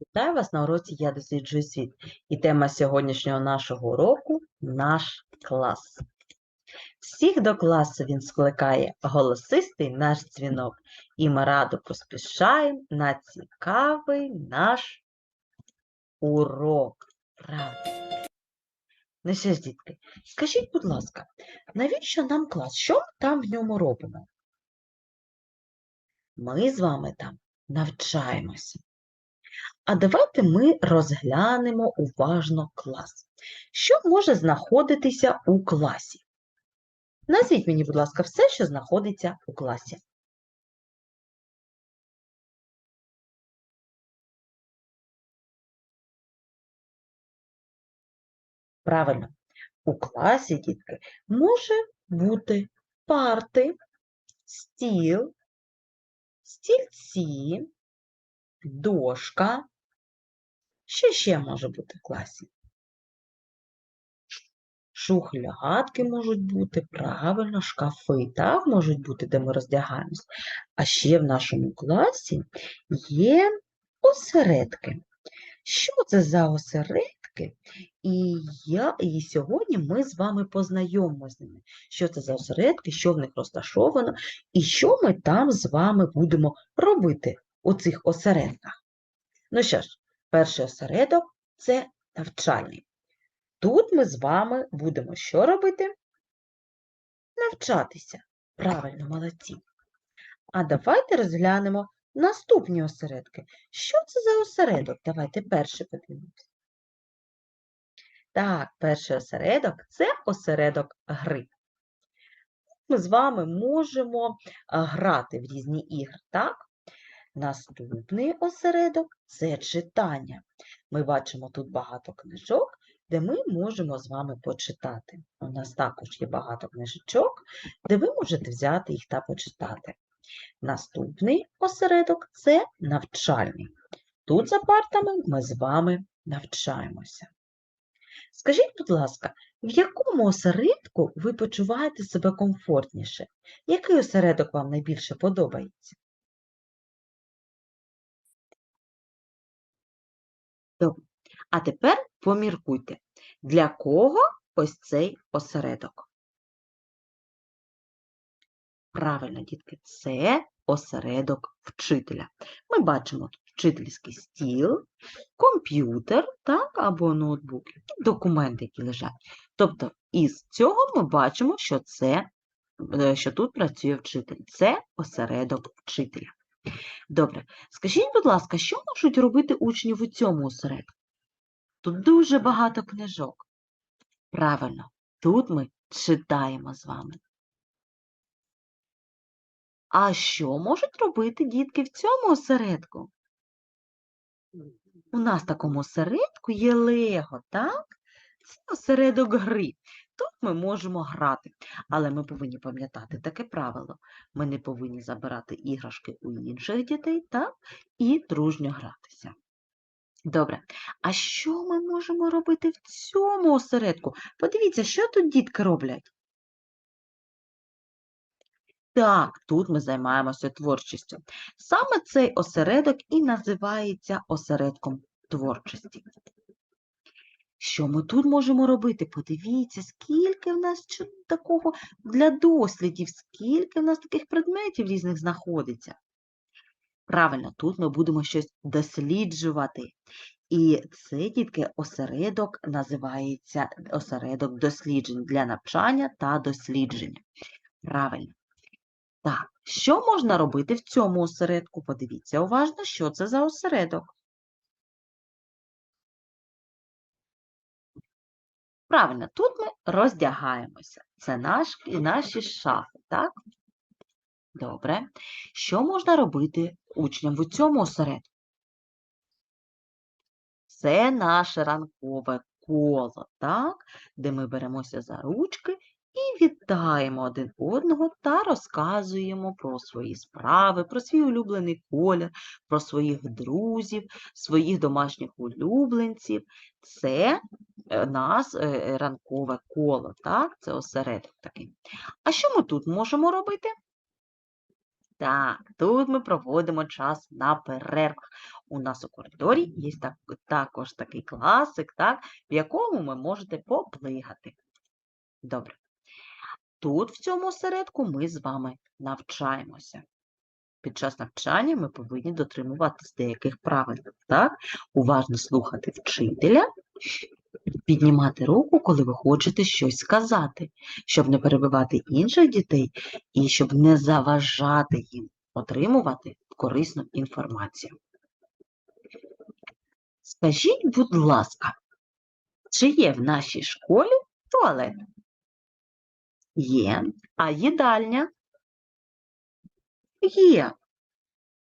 Вітаю вас на уроці Я досліджую світ. І тема сьогоднішнього нашого уроку наш клас. Всіх до класу він скликає голосистий наш дзвінок, і ми радо поспішаємо на цікавий наш урок. Правда. Ну що ж, дітки, скажіть, будь ласка, навіщо нам клас? Що ми там в ньому робимо? Ми з вами там навчаємося. А давайте ми розглянемо уважно клас. Що може знаходитися у класі? Назвіть мені, будь ласка, все, що знаходиться у класі. Правильно, у класі, дітки, може бути парти, стіл, стільці, дошка. Що ще може бути в класі? Шухлядки можуть бути, правильно, шкафи, так, можуть бути, де ми роздягаємось. А ще в нашому класі є осередки. Що це за осередки? І, я, і сьогодні ми з вами познайомимося з ними. Що це за осередки, що в них розташовано, і що ми там з вами будемо робити у цих осередках. Ну що ж, перший осередок це навчальний. Тут ми з вами будемо що робити? Навчатися. Правильно, молодці. А давайте розглянемо наступні осередки. Що це за осередок? Давайте перший подивимося. Так, перший осередок це осередок гри. Ми з вами можемо грати в різні ігри, так? Наступний осередок це читання. Ми бачимо тут багато книжок, де ми можемо з вами почитати. У нас також є багато книжечок, де ви можете взяти їх та почитати. Наступний осередок це навчальний. Тут за партами ми з вами навчаємося. Скажіть, будь ласка, в якому осередку ви почуваєте себе комфортніше? Який осередок вам найбільше подобається? Добре. А тепер поміркуйте, для кого ось цей осередок? Правильно, дітки, це осередок вчителя. Ми бачимо тут вчительський стіл, комп'ютер, так, або ноутбук, документи, які лежать. Тобто, із цього ми бачимо, що, це, е, що тут працює вчитель. Це осередок вчителя. Добре, скажіть, будь ласка, що можуть робити учні в цьому осередку? Тут дуже багато книжок. Правильно, тут ми читаємо з вами. А що можуть робити дітки в цьому осередку? У нас в такому осередку є Лего, так? Це осередок гри. Тут ми можемо грати, але ми повинні пам'ятати таке правило. Ми не повинні забирати іграшки у інших дітей, так? І дружньо гратися. Добре, а що ми можемо робити в цьому осередку? Подивіться, що тут дітки роблять? Так, тут ми займаємося творчістю. Саме цей осередок і називається осередком творчості. Що ми тут можемо робити? Подивіться, скільки в нас такого для дослідів, скільки в нас таких предметів різних знаходиться. Правильно, тут ми будемо щось досліджувати. І це, дітки, осередок називається осередок досліджень для навчання та дослідження. Правильно. Так, що можна робити в цьому осередку? Подивіться уважно, що це за осередок. Правильно, тут ми роздягаємося. Це наш, наші шафи, так? Добре. Що можна робити учням в цьому осередку? Це наше ранкове коло, так? Де ми беремося за ручки і вітаємо один одного та розказуємо про свої справи, про свій улюблений колір, про своїх друзів, своїх домашніх улюбленців. Це е, нас е, ранкове коло, так? Це осередок такий. А що ми тут можемо робити? Так, тут ми проводимо час на перервах. У нас у коридорі є так, також такий класик, так, в якому ви можете поплигати. Добре. Тут, в цьому осередку, ми з вами навчаємося. Під час навчання ми повинні дотримуватись деяких правил. Так? Уважно слухати вчителя, піднімати руку, коли ви хочете щось сказати, щоб не перебивати інших дітей і щоб не заважати їм отримувати корисну інформацію. Скажіть, будь ласка, чи є в нашій школі туалет? Є. А їдальня? Є.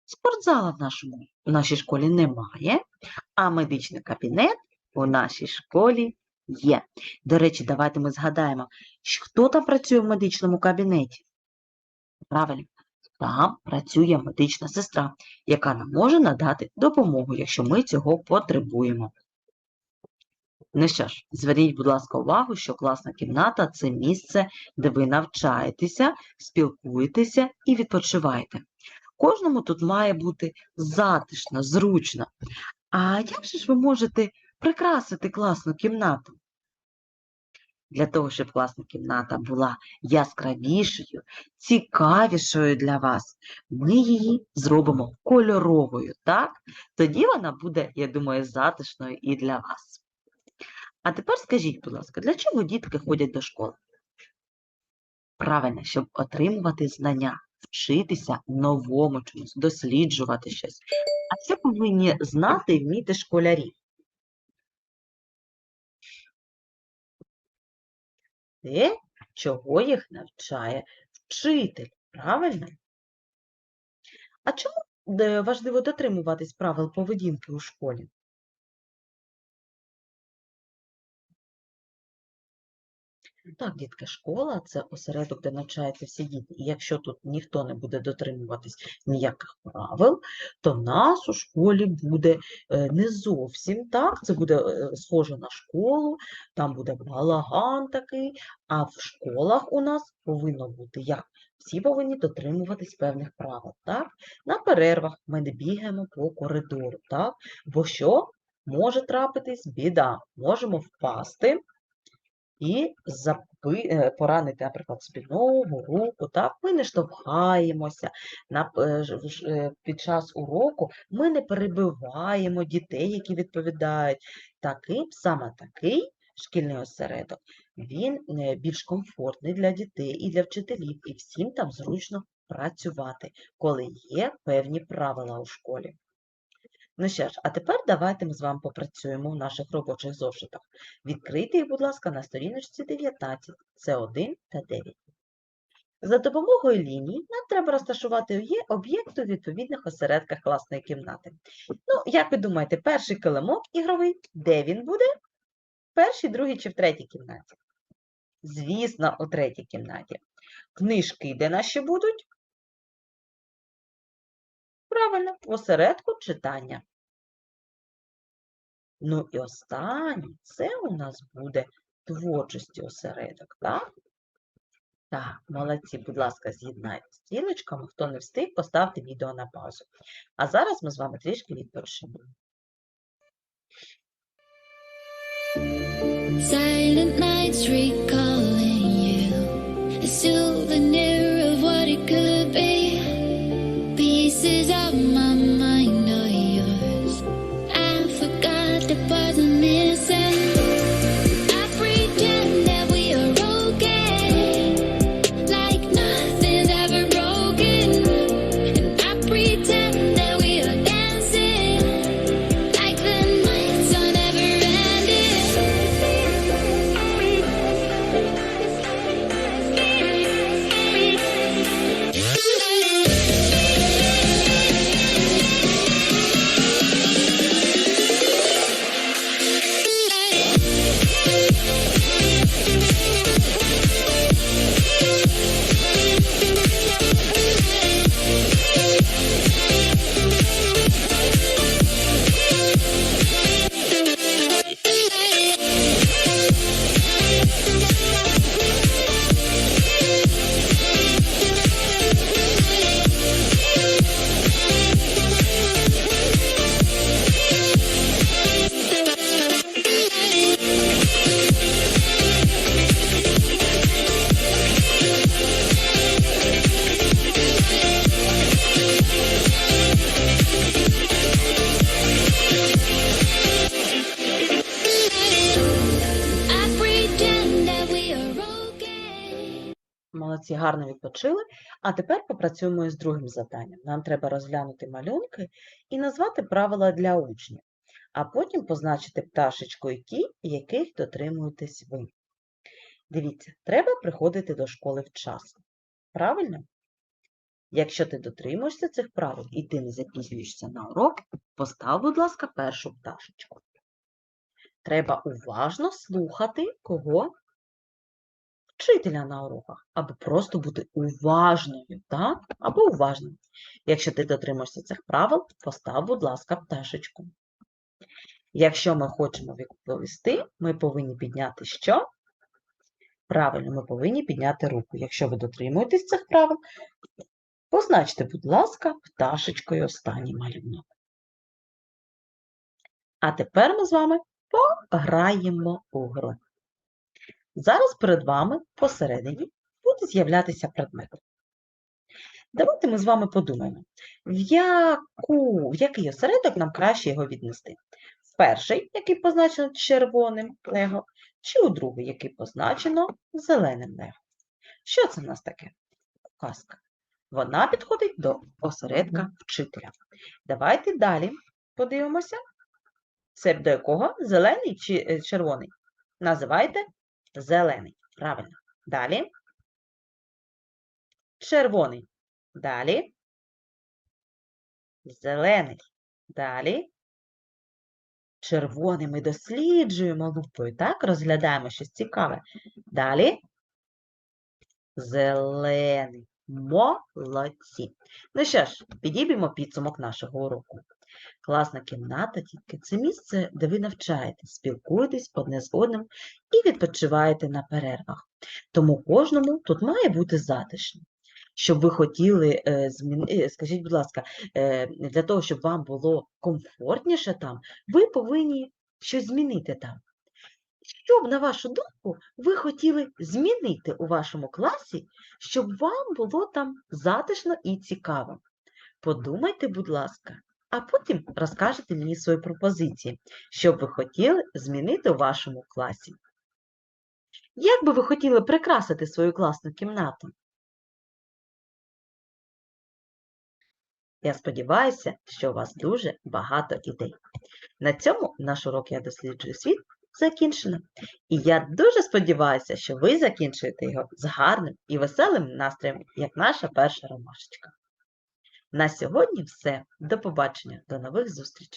Спортзала в, нашому, в нашій школі немає, а медичний кабінет у нашій школі є. До речі, давайте ми згадаємо, хто там працює в медичному кабінеті? Правильно, там працює медична сестра, яка нам може надати допомогу, якщо ми цього потребуємо. Ну що ж, зверніть, будь ласка, увагу, що класна кімната це місце, де ви навчаєтеся, спілкуєтеся і відпочиваєте. Кожному тут має бути затишно, зручно. А як же ж ви можете прикрасити класну кімнату? Для того, щоб класна кімната була яскравішою, цікавішою для вас, ми її зробимо кольоровою, так? Тоді вона буде, я думаю, затишною і для вас. А тепер скажіть, будь ласка, для чого дітки ходять до школи? Правильно, щоб отримувати знання, вчитися новому чомусь, досліджувати щось. А що повинні знати і вміти школярі? Те, чого їх навчає вчитель, правильно? А чому е, важливо дотримуватись правил поведінки у школі? Так, дітки, школа це осередок, де навчаються всі діти. І якщо тут ніхто не буде дотримуватись ніяких правил, то в нас у школі буде е, не зовсім так, це буде е, схоже на школу, там буде балаган такий, а в школах у нас повинно бути як? Всі повинні дотримуватись певних правил. Так? На перервах ми не бігаємо по коридору, так? бо що може трапитись біда? Можемо впасти і запи, е, поранити, наприклад, спільного руку, так, ми не штовхаємося на, е, е, під час уроку, ми не перебиваємо дітей, які відповідають. Такий, саме такий шкільний осередок, він більш комфортний для дітей і для вчителів, і всім там зручно працювати, коли є певні правила у школі. Ну що ж, а тепер давайте ми з вами попрацюємо в наших робочих зошитах. Відкрийте їх, будь ласка, на сторіночці 19, це 1 та 9. За допомогою ліній нам треба розташувати об'єкти у відповідних осередках класної кімнати. Ну, як ви думаєте, перший килимок ігровий, де він буде? В першій, другій чи в третій кімнаті? Звісно, у третій кімнаті. Книжки де наші будуть? Правильно, в осередку читання. Ну і останнє, це у нас буде творчості осередок, так? Так, молодці, будь ласка, з'єднайте стрілочками. Хто не встиг, поставте відео на паузу. А зараз ми з вами трішки відпочинемо. Silent nights recalling молодці, гарно відпочили. А тепер попрацюємо із другим завданням. Нам треба розглянути малюнки і назвати правила для учнів, а потім позначити пташечкою ті, яких дотримуєтесь ви. Дивіться, треба приходити до школи вчасно. Правильно? Якщо ти дотримуєшся цих правил і ти не запізнюєшся на урок, постав, будь ласка, першу пташечку. Треба уважно слухати кого? Вчителя на уроках, аби просто бути уважною, так? Або уважним. Якщо ти дотримуєшся цих правил, постав, будь ласка, пташечку. Якщо ми хочемо відповісти, ми повинні підняти що? Правильно, ми повинні підняти руку. Якщо ви дотримуєтесь цих правил, позначте, будь ласка, пташечкою останній малюнок. А тепер ми з вами пограємо у гру. Зараз перед вами посередині буде з'являтися предмет. Давайте ми з вами подумаємо, в, яку, в який осередок нам краще його віднести. В перший, який позначено червоним лего, чи у другий, який позначено зеленим лего. Що це в нас таке? Казка. Вона підходить до осередка вчителя. Давайте далі подивимося. Це до якого? Зелений чи е, червоний? Називайте зелений. Правильно. Далі. Червоний. Далі. Зелений. Далі. Червоний ми досліджуємо лупою, так? Розглядаємо щось цікаве. Далі. Зелений. Молодці. Ну що ж, підіб'ємо підсумок нашого уроку. Класна кімната, тільки це місце, де ви навчаєтесь, спілкуєтесь одне з одним і відпочиваєте на перервах. Тому кожному тут має бути затишно. Щоб ви хотіли е, зміни, скажіть, будь ласка, е, для того, щоб вам було комфортніше там, ви повинні щось змінити там. Що б, на вашу думку, ви хотіли змінити у вашому класі, щоб вам було там затишно і цікаво? Подумайте, будь ласка, а потім розкажете мені свої пропозиції, що б ви хотіли змінити у вашому класі. Як би ви хотіли прикрасити свою класну кімнату? Я сподіваюся, що у вас дуже багато ідей. На цьому наш урок «Я досліджую світ» закінчено. І я дуже сподіваюся, що ви закінчуєте його з гарним і веселим настроєм, як наша перша ромашечка. На сьогодні все. До побачення, до нових зустрічей!